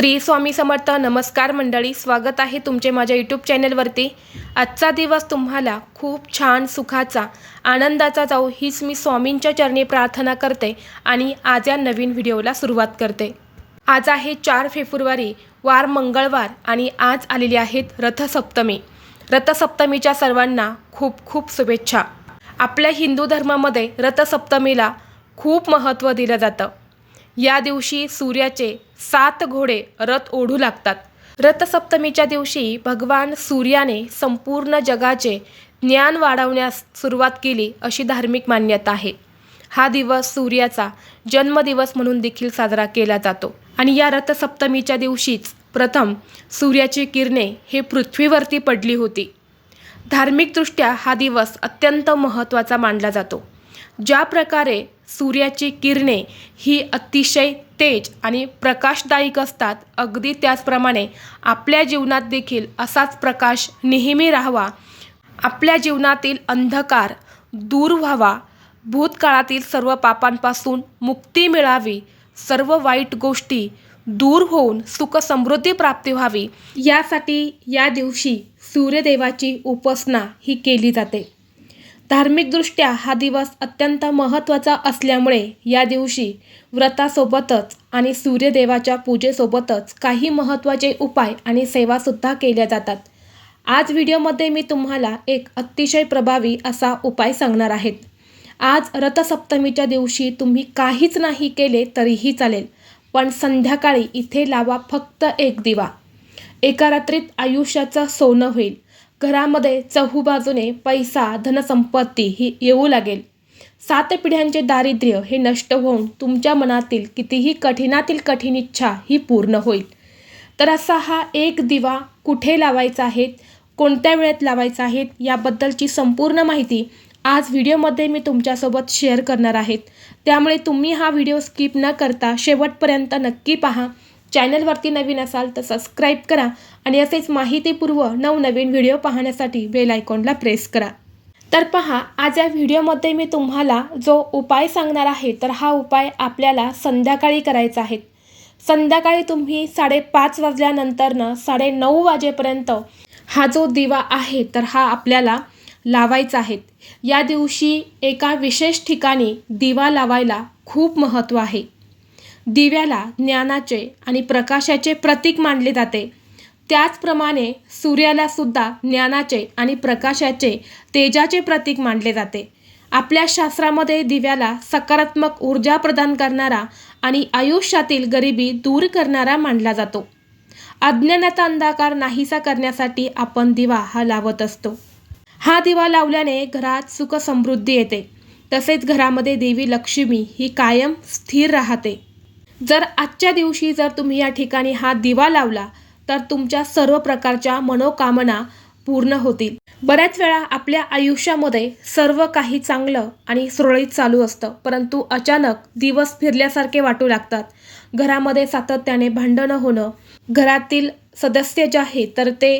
श्री स्वामी समर्थ नमस्कार मंडळी स्वागत आहे तुमचे माझ्या यूट्यूब चॅनलवरती. आजचा दिवस तुम्हाला खूप छान सुखाचा आनंदाचा जाऊ हीच मी स्वामींच्या चरणी प्रार्थना करते आणि आज या नवीन व्हिडिओला सुरुवात करते. आज आहे चार फेब्रुवारी वार मंगळवार आणि आज आलेली आहेत रथसप्तमी. रथसप्तमीच्या सर्वांना खूप खूप शुभेच्छा. आपल्या हिंदू धर्मामध्ये रथसप्तमीला खूप महत्त्व दिलं जातं. या दिवशी सूर्याचे सात घोडे रथ ओढू लागतात. रथसप्तमीच्या दिवशी भगवान सूर्याने संपूर्ण जगाचे ज्ञान वाढवण्यास सुरुवात केली अशी धार्मिक मान्यता आहे. हा दिवस सूर्याचा जन्मदिवस म्हणून देखील साजरा केला जातो आणि या रथसप्तमीच्या दिवशीच प्रथम सूर्याची किरणे हे पृथ्वीवरती पडली होती. धार्मिकदृष्ट्या हा दिवस अत्यंत महत्त्वाचा मानला जातो. ज्या प्रकारे सूर्याची किरणे ही अतिशय तेज आणि प्रकाशदायक असतात अगदी त्याचप्रमाणे आपल्या जीवनात देखील असाच प्रकाश नेहमी राहावा. आपल्या जीवनातील अंधकार दूर व्हावा. भूतकाळातील सर्व पापांपासून मुक्ती मिळावी. सर्व वाईट गोष्टी दूर होऊन सुख समृद्धी प्राप्ती व्हावी. यासाठी या दिवशी सूर्यदेवाची उपासना ही केली जाते. धार्मिकदृष्ट्या हा दिवस अत्यंत महत्त्वाचा असल्यामुळे या दिवशी व्रतासोबतच आणि सूर्यदेवाच्या पूजेसोबतच काही महत्त्वाचे उपाय आणि सेवासुद्धा केल्या जातात. आज व्हिडिओमध्ये मी तुम्हाला एक अतिशय प्रभावी असा उपाय सांगणार आहेत आज रथसप्तमीच्या दिवशी तुम्ही काहीच नाही केले तरीही चालेल पण संध्याकाळी इथे लावा फक्त एक दिवा. एका रात्रीत आयुष्याचं सोनं होईल. घरामध्ये चहूबाजूने पैसा धनसंपत्ती ही येऊ लागेल. सात पिढ्यांचे दारिद्र्य हे नष्ट होऊन तुमच्या मनातील कितीही कठीणातील कठीण इच्छा ही पूर्ण होईल. तर असा हा एक दिवा कुठे लावायचा आहे कोणत्या वेळेत लावायचा आहे याबद्दलची संपूर्ण माहिती आज व्हिडिओमध्ये मी तुमच्यासोबत शेअर करणार आहेत. त्यामुळे तुम्ही हा व्हिडिओ स्किप न करता शेवटपर्यंत नक्की पहा. चॅनलवरती नवीन असाल तर सबस्क्राईब करा आणि असेच माहितीपूर्व नवनवीन व्हिडिओ पाहण्यासाठी बेल आयकॉनला प्रेस करा. तर पहा आज या व्हिडिओमध्ये मी तुम्हाला जो उपाय सांगणार आहे तर हा उपाय आपल्याला संध्याकाळी करायचा आहे. संध्याकाळी तुम्ही साडेपाच वाजल्यानंतरनं साडेनऊ वाजेपर्यंत हा जो दिवा आहे तर हा आपल्याला लावायचा आहे. या दिवशी एका विशेष ठिकाणी दिवा लावायला खूप महत्त्व आहे. दिव्याला ज्ञानाचे आणि प्रकाशाचे प्रतीक मानले जाते. त्याचप्रमाणे सूर्याला सुद्धा ज्ञानाचे आणि प्रकाशाचे तेजाचे प्रतीक मानले जाते. आपल्या शास्त्रामध्ये दिव्याला सकारात्मक ऊर्जा प्रदान करणारा आणि आयुष्यातील गरिबी दूर करणारा मानला जातो. अज्ञानाचा अंधकार नाहीसा करण्यासाठी आपण दिवा हा लावत असतो. हा दिवा लावल्याने घरात सुख समृद्धी येते. तसेच घरामध्ये देवी लक्ष्मी ही कायम स्थिर राहते. जर आजच्या दिवशी जर तुम्ही या ठिकाणी हा दिवा लावला तर तुमच्या सर्व प्रकारच्या मनोकामना पूर्ण होतील. बऱ्याच वेळा आपल्या आयुष्यामध्ये सर्व काही चांगलं आणि सुरळीत चालू असतं परंतु अचानक दिवस फिरल्यासारखे वाटू लागतात. घरामध्ये सातत्याने भांडणं होणं घरातील सदस्य जे आहे तर ते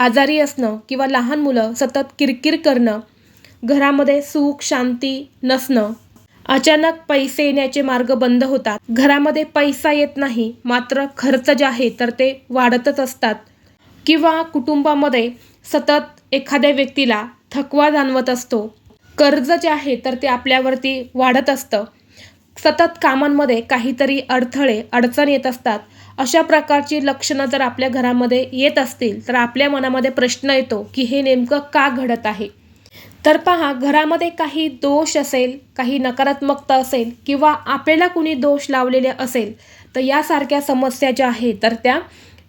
आजारी असणं किंवा लहान मुलं सतत किरकिर करणं घरामध्ये सुख शांती नसणं अचानक पैसे येण्याचे मार्ग बंद होतात. घरामध्ये पैसा येत नाही मात्र खर्च जे आहे तर ते वाढतच असतात. किंवा कुटुंबामध्ये सतत एखाद्या व्यक्तीला थकवा जाणवत असतो. कर्ज जे आहे तर ते आपल्यावरती वाढत असतं. सतत कामांमध्ये काहीतरी अडथळे अडचण येत असतात. अशा प्रकारची लक्षणं जर आपल्या घरामध्ये येत असतील तर आपल्या मनामध्ये प्रश्न येतो की हे नेमकं का घडत आहे? तर पहा घरामध्ये काही दोष असेल काही नकारात्मकता असेल किंवा आपल्याला कुणी दोष लावलेले असेल तर यासारख्या समस्या ज्या आहेत तर त्या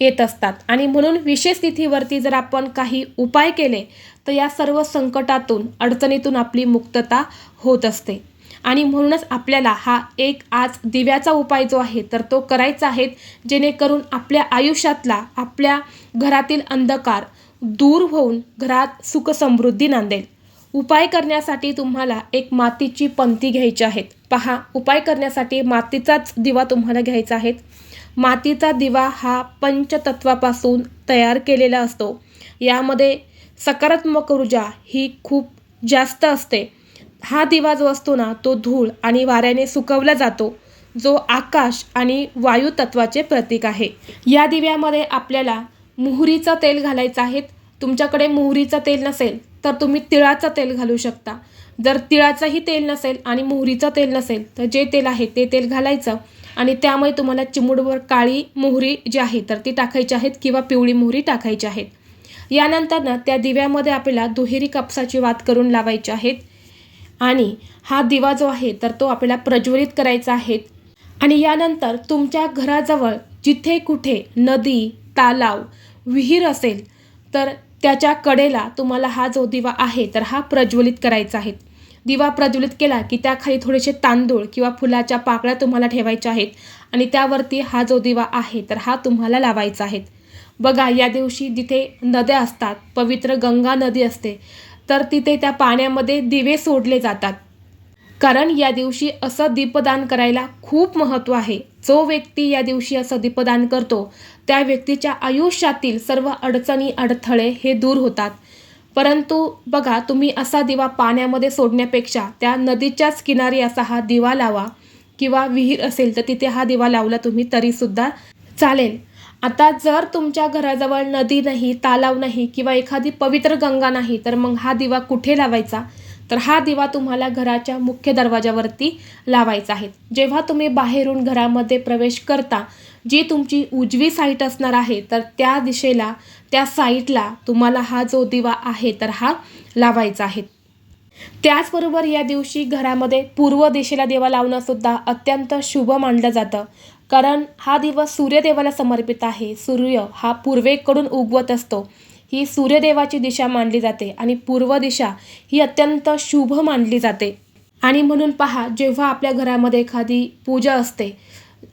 येत असतात. आणि म्हणून विशेष तिथीवरती जर आपण काही उपाय केले तर या सर्व संकटातून अडचणीतून आपली मुक्तता होत असते. आणि म्हणूनच आपल्याला हा एक आज दिव्याचा उपाय जो आहे तर तो करायचा आहे जेणेकरून आपल्या आयुष्यातला आपल्या घरातील अंधकार दूर होऊन घरात सुखसमृद्धी नांदेल. उपाय करण्यासाठी तुम्हाला एक मातीची पंती घ्यायची आहेत. पहा उपाय करण्यासाठी मातीचाच दिवा तुम्हाला घ्यायचा आहे मातीचा दिवा हा पंचतत्वापासून तयार केलेला असतो. यामध्ये सकारात्मक ऊर्जा ही खूप जास्त असते. हा दिवा जो असतो ना तो धूळ आणि वाऱ्याने सुकवला जातो. जो आकाश आणि वायू तत्वाचे प्रतीक आहे. या दिव्यामध्ये आपल्याला मोहरीचं तेल घालायचं आहे. तुमच्याकडे मोहरीचं तेल नसेल तर तुम्ही तिळाचं तेल घालू शकता. जर तिळाचंही तेल नसेल आणि मोहरीचं तेल नसेल तर जे तेल आहे ते तेल घालायचं. आणि त्यामुळे तुम्हाला चिमुडवर काळी मोहरी जी आहे तर ती टाकायची आहेत किंवा पिवळी मोहरी टाकायची आहेत. यानंतर ना त्या दिव्यामध्ये आपल्याला दुहेरी कापसाची वात करून लावायची आहेत. आणि हा दिवा जो आहे तर तो आपल्याला प्रज्वलित करायचा आहे. आणि यानंतर तुमच्या घराजवळ जिथे कुठे नदी तालाव विहीर असेल तर त्याच्या कडेला तुम्हाला हा जो दिवा आहे तर हा प्रज्वलित करायचा आहे. दिवा प्रज्वलित केला की त्याखाली थोडेसे तांदूळ किंवा फुलाच्या पाकळ्या तुम्हाला ठेवायच्या आहेत आणि त्यावरती हा जो दिवा आहे तर हा तुम्हाला लावायचा आहे. बघा या दिवशी जिथे नद्या असतात पवित्र गंगा नदी असते तर तिथे त्या पाण्यामध्ये दिवे सोडले जातात. कारण या दिवशी असं दीपदान करायला खूप महत्त्व आहे. जो व्यक्ती या दिवशी असं दीपदान करतो त्या व्यक्तीच्या आयुष्यातील सर्व अडचणी अडथळे हे दूर होतात. परंतु बघा तुम्ही असा दिवा पाण्यामध्ये सोडण्यापेक्षा त्या नदीच्याच किनारी असा हा दिवा लावा किंवा विहीर असेल तर तिथे हा दिवा लावला तुम्ही तरीसुद्धा चालेल. आता जर तुमच्या घराजवळ नदी नाही तालाव नाही किंवा एखादी पवित्र गंगा नाही तर मग हा दिवा कुठे लावायचा? तर हा दिवा तुम्हाला घराच्या मुख्य दरवाजावरती लावायचा आहे. जेव्हा तुम्ही बाहेरून घरामध्ये प्रवेश करता जी तुमची उजवी साईट असणार आहे तर त्या दिशेला त्या साईटला तुम्हाला हा जो दिवा आहे तर हा लावायचा आहे. त्याचबरोबर या दिवशी घरामध्ये पूर्व दिशेला दिवा लावणं सुद्धा अत्यंत शुभ मानलं जातं. कारण हा दिवस सूर्यदेवाला समर्पित आहे. सूर्य हा पूर्वेकडून उगवत असतो. ही सूर्यदेवाची दिशा मानली जाते आणि पूर्व दिशा ही अत्यंत शुभ मानली जाते. आणि म्हणून पहा जेव्हा आपल्या घरामध्ये एखादी पूजा असते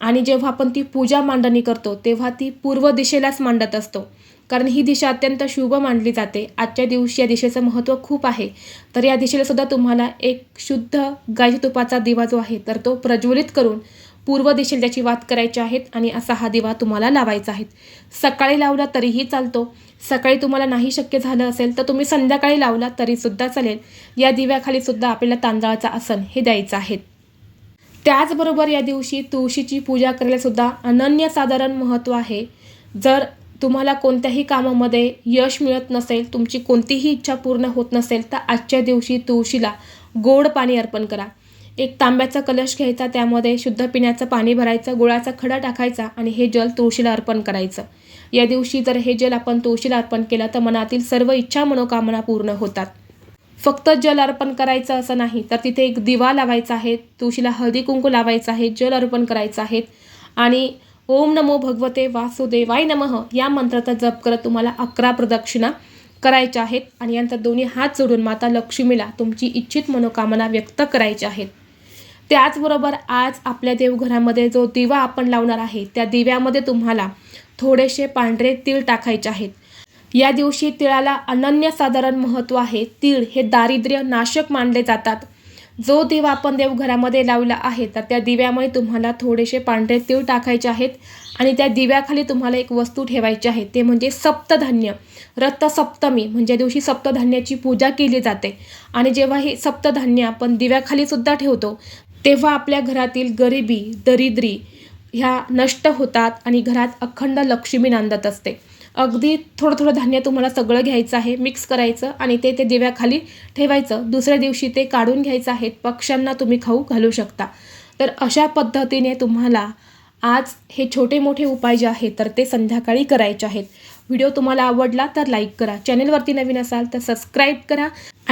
आणि जेव्हा आपण ती पूजा मांडणी करतो तेव्हा ती पूर्व दिशेलाच मांडत असतो. कारण ही दिशा अत्यंत शुभ मानली जाते. आजच्या दिवशी या दिशेचं महत्त्व खूप आहे. तर या दिशेला सुद्धा तुम्हाला एक शुद्ध गायी तुपाचा दिवा जो आहे तर तो प्रज्वलित करून पूर्व दिशेला त्याची वात करायची आहेत आणि असा हा दिवा तुम्हाला लावायचा आहे. सकाळी लावला तरीही चालतो. सकाळी तुम्हाला नाही शक्य झालं असेल तर तुम्ही संध्याकाळी लावला तरीसुद्धा चालेल. या दिव्याखाली सुद्धा आपल्याला तांदळाचा आसन हे द्यायचं आहे. त्याचबरोबर या दिवशी तुळशीची पूजा करायलासुद्धा अनन्यसाधारण महत्त्व आहे. जर तुम्हाला कोणत्याही कामामध्ये यश मिळत नसेल तुमची कोणतीही इच्छा पूर्ण होत नसेल तर आजच्या दिवशी तुळशीला गोड पाणी अर्पण करा. एक तांब्याचा कलश घ्यायचा त्यामध्ये शुद्ध पिण्याचं पाणी भरायचं गुळाचा खडा टाकायचा आणि हे जल तुळशीला अर्पण करायचं. या दिवशी जर हे जल आपण तुळशीला अर्पण केलं तर मनातील सर्व इच्छा मनोकामना पूर्ण होतात. फक्त जल अर्पण करायचं असं नाही तर तिथे एक दिवा लावायचा आहे तुळशीला हळदी कुंकू लावायचं आहे जल अर्पण करायचं आहे आणि ओम नमो भगवते वासुदेवाय नमः या मंत्राचा जप करत तुम्हाला अकरा प्रदक्षिणा करायच्या आहेत. आणि यांचा दोन्ही हात जोडून माता लक्ष्मीला तुमची इच्छित मनोकामना व्यक्त करायच्या आहेत. त्याचबरोबर आज आपल्या देवघरामध्ये जो दिवा आपण लावणार आहे त्या दिव्यामध्ये तुम्हाला थोडेसे पांढरे तीळ टाकायचे आहेत. या दिवशी तिळाला अनन्यसाधारण महत्त्व आहे. तीळ हे दारिद्र्य नाशक मानले जातात. जो दिवा आपण देवघरामध्ये लावला आहे तर त्या दिव्यामुळे तुम्हाला थोडेसे पांढरे तीळ टाकायचे आहेत आणि त्या दिव्याखाली तुम्हाला एक वस्तू ठेवायची आहे ते म्हणजे सप्तधान्य. रथसप्तमी म्हणजे दिवशी सप्तधान्याची पूजा केली जाते. आणि जेव्हा हे सप्तधान्य आपण दिव्याखाली सुद्धा ठेवतो तेव्हा आपल्या घरातील गरिबी दरिद्री ह्या नष्ट होतात आणि घरात अखंड लक्ष्मी नांदत असते. अगदी थोडं थोडं धान्य तुम्हाला सगळं घ्यायचं आहे मिक्स करायचं आणि ते ते दिव्याखाली ठेवायचं. दुसऱ्या दिवशी ते काढून घ्यायचं आहे पक्ष्यांना तुम्ही खाऊ घालू शकता. तर अशा पद्धतीने तुम्हाला आज हे छोटे मोठे उपाय जे आहेत तर ते संध्याकाळी करायचे आहेत. व्हिडिओ तुम्हाला आवडला तर लाईक करा. चॅनेलवरती नवीन असाल तर सबस्क्राईब करा.